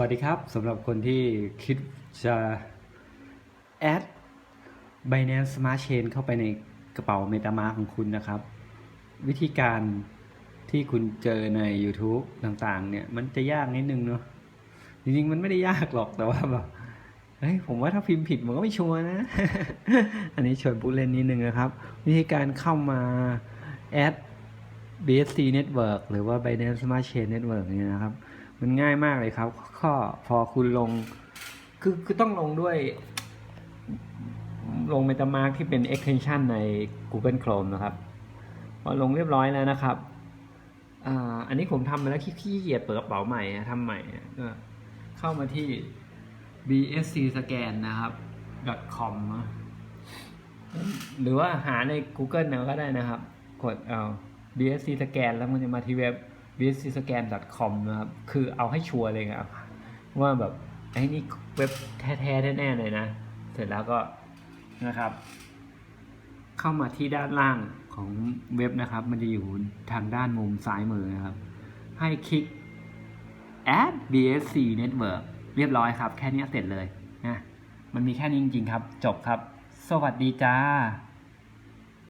วัสดีครับสำหรับคนที่คิดจะแอด Binance Smart Chain เข้าไปในกระเป๋า MetaMask ของคุณนะครับ วิธีการที่คุณเจอใน YouTube ต่างๆ เนี่ย มันจะยากนิดนึงเนาะจริงๆ มันไม่ได้ยากหรอกแต่ว่าแบบเฮ้ยผมว่าถ้าพิมพ์ผิดมันก็ไม่ชัวร์นะ อันนี้ชวนผู้เล่นนิดนึงนะครับ วิธีการเข้ามาแอด BSC Network หรือว่า Binance Smart Chain Network เนี่ยนะครับ มันง่ายมากเลยครับ ข้อพอคุณลง คือคือต้องลงด้วย ลง MetaMask ที่เป็น extension ใน Google Chrome นะครับ พอลงเรียบร้อยแล้วนะครับอันนี้ผมทำมาแล้วขี้เกียจเปิดกระเป๋าใหม่ทำใหม่ก็เข้ามาที่ bsc scan นะครับ com หรือว่าหาใน Google นะก็ได้นะครับ กดเอา bsc scan แล้วมันจะมาที่เว็บ bsc scan com นะครับคือเอาให้ชัวร์เลยครับว่าแบบไอ้นี่เว็บแท้ๆแน่ๆเลยนะ เสร็จแล้วก็นะครับ เข้ามาที่ด้านล่างของเว็บนะครับ มันจะอยู่ทางด้านมุมซ้ายมือนะครับ ให้คลิก add bsc network เรียบร้อยครับ แค่นี้เสร็จเลยนะมันมีแค่นี้จริงๆครับ จบครับ สวัสดีจ้า